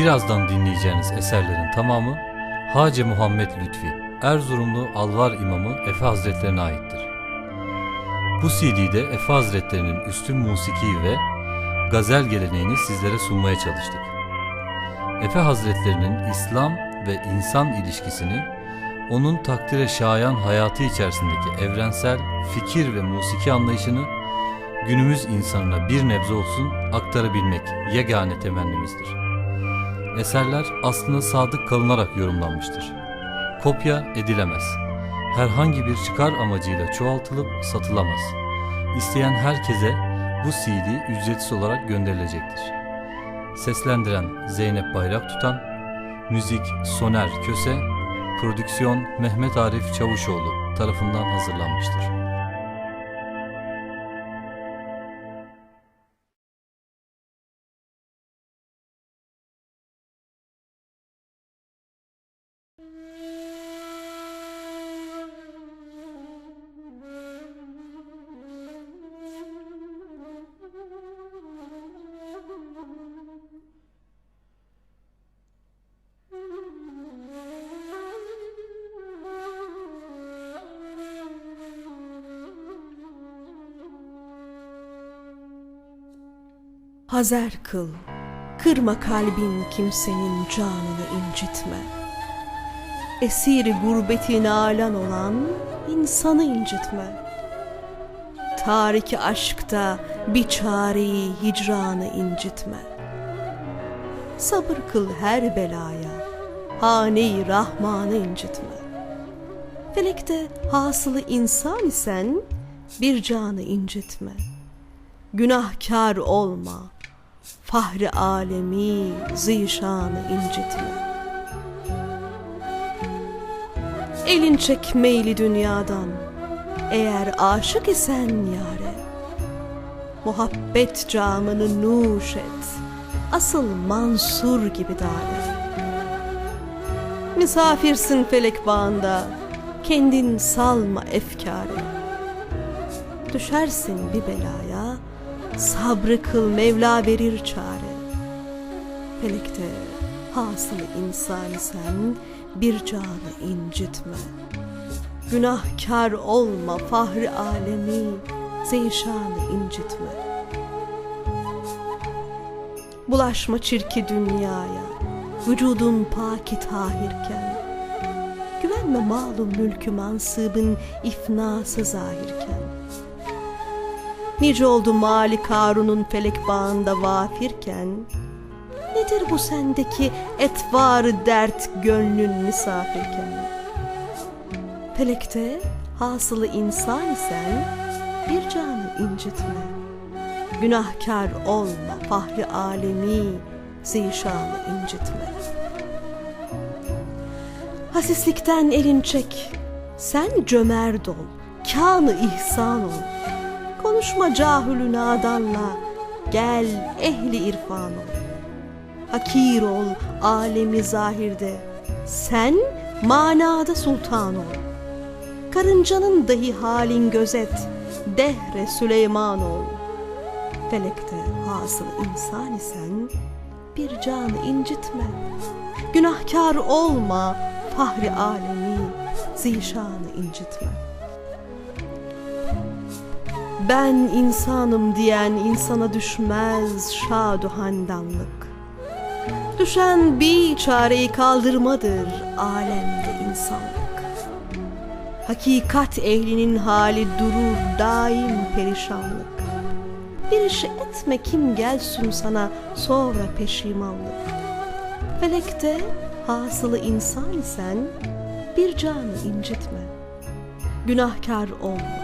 Birazdan dinleyeceğiniz eserlerin tamamı Hace Muhammed Lütfi, Erzurumlu Alvar İmamı Efe Hazretlerine aittir. Bu CD'de Efe Hazretlerinin üstün musiki ve gazel geleneğini sizlere sunmaya çalıştık. Efe Hazretlerinin İslam ve insan ilişkisini, onun takdire şayan hayatı içerisindeki evrensel fikir ve musiki anlayışını günümüz insanına bir nebze olsun aktarabilmek yegane temennimizdir. Eserler aslında sadık kalınarak yorumlanmıştır. Kopya edilemez. Herhangi bir çıkar amacıyla çoğaltılıp satılamaz. İsteyen herkese bu CD ücretsiz olarak gönderilecektir. Seslendiren Zeynep Bayrak Tutan, müzik Soner Köse, prodüksiyon Mehmet Arif Çavuşoğlu tarafından hazırlanmıştır. Hazer kıl, kırma kalbin kimsenin canını incitme. Esiri gurbetin alan olan insanı incitme. Tariki aşkta bir çareyi hicranı incitme. Sabır kıl her belaya, hane-i Rahman'ı incitme. Felekte hasılı insan isen bir canı incitme. Günahkar olma, fahri alemi zişanı incitme. Elin çekmeyli dünyadan, eğer aşık isen yare. Muhabbet camını nuş et, asıl Mansur gibi dare. Misafirsin felek bağında, kendin salma efkare. Düşersin bir belaya, sabrı kıl Mevla verir çare. Felekte hasılı insan sen bir canı incitme. Günahkar olma fahri alemi zeyşanı incitme. Bulaşma çirki dünyaya, vücudun paki tahirken. Güvenme malum mülkü mansıbın ifnası zahirken. Nice oldu mali Karun'un felek bağında vafirken Nedir bu sendeki etvarı dert gönlün misafirken? Felekte hasılı insan isen bir canı incitme. Günahkar olma fahri alemi zişanı incitme. Hasislikten elin çek sen cömert ol Kânı ihsan ol. Konuşma cahülü nadanla Gel ehli irfan ol Hakir ol alemi zahirde. Sen manada sultan ol. Karıncanın dahi halin gözet. Dehre Süleyman ol. Felekte hasıl insan isen Bir canı incitme. Günahkar olma Fahri alemi Zişanı incitme. Ben insanım diyen insana düşmez şadu handanlık. Düşen bir çareyi kaldırmadır alemde insanlık. Hakikat ehlinin hali durur daim perişanlık. Bir iş etme kim gelsin sana sonra peşimanlık. Felekte hasılı insan isen bir canı incitme. Günahkar olma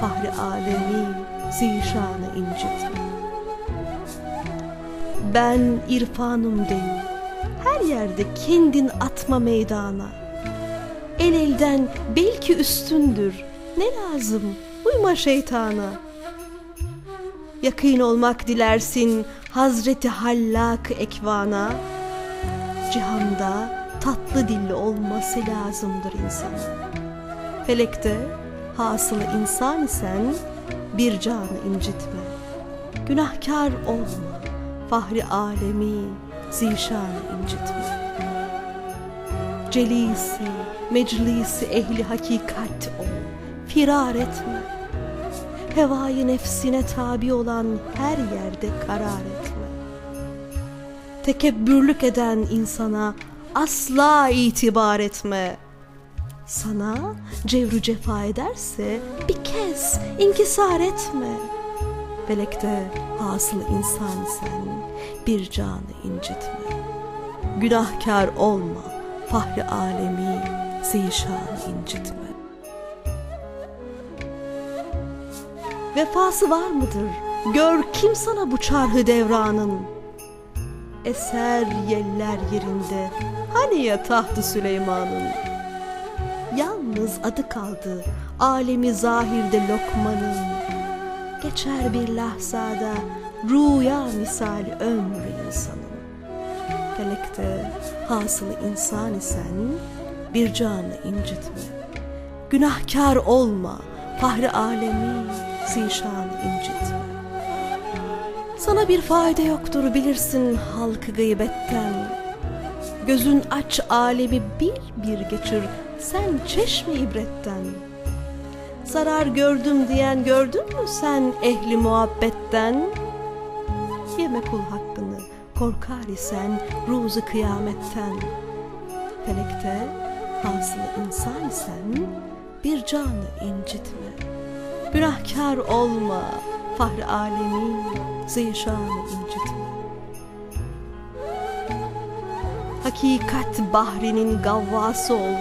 fahri alemi zişanı incitme. Ben irfanım değil, her yerde kendin atma meydana. El elden belki üstündür, ne lazım uyma şeytana. Yakın olmak dilersin Hazreti Hallak ekvana. Cihanda tatlı dilli olması lazımdır insana. Felekte Hasılı insan isen bir canı incitme. Günahkar olma, fahri alemi zişanı incitme. Celisi, meclisi ehli hakikat ol, firar etme. Hevai nefsine tabi olan her yerde karar etme. Tekebbürlük eden insana asla itibar etme. Sana cevru cefa ederse bir kez inkisar etme. Felekte hasıl insan sen bir canı incitme. Günahkar olma fahri alemi zişanı incitme. Vefası var mıdır? Gör kim sana bu çarhı devranın. Eser yeller yerinde hani ya tahtı Süleyman'ın. Yalnız adı kaldı alemi zahirde lokmanın. Geçer bir lahzada rüya misali ömrü insanın. Felekte hasılı insan isen bir canı incitme. Günahkar olma fahri alemi zişanı incitme. Sana bir fayda yoktur bilirsin halkı gıybetten. Gözün aç alemi bir bir geçir sen çeşme ibretten. Zarar gördüm diyen gördün mü sen ehli muhabbetten? Yeme kul hakkını korkar isen ruzu kıyametten. Felekte hasılı insan isen bir canı incitme. Günahkar olma fahri alemin zişanı incitme. Hakikat bahrinin gavvası ol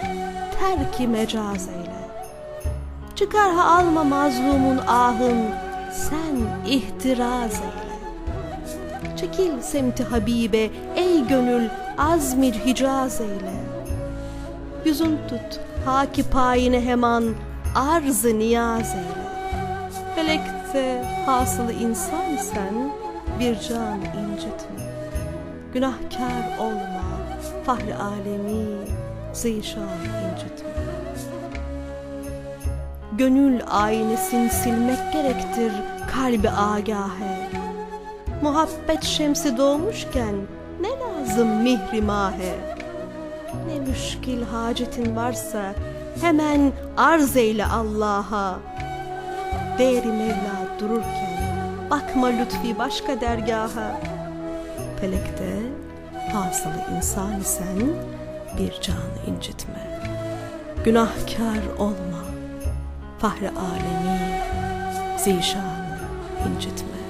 terki mecaz eyle. Çıkar ha alma mazlumun ahın sen ihtiraz eyle. Çekil semti Habibe ey gönül azmir hicaz eyle. Yüzün tut haki payine hemen arz-ı niyaz eyle. Felekte hasılı insan sen bir can incitme. Günahkar olma fahri alemi zişan incitme. Gönül aynesini silmek gerektir kalbi agahe. Muhabbet şemsi doğmuşken ne lazım mihri mahe. Ne müşkil hacetin varsa hemen arz eyle Allah'a. Değeri Mevla dururken bakma lütfi başka dergaha. Felekte hasılı insan isen bir canı incitme. Günahkar olma fahri alemi zişanı incitme.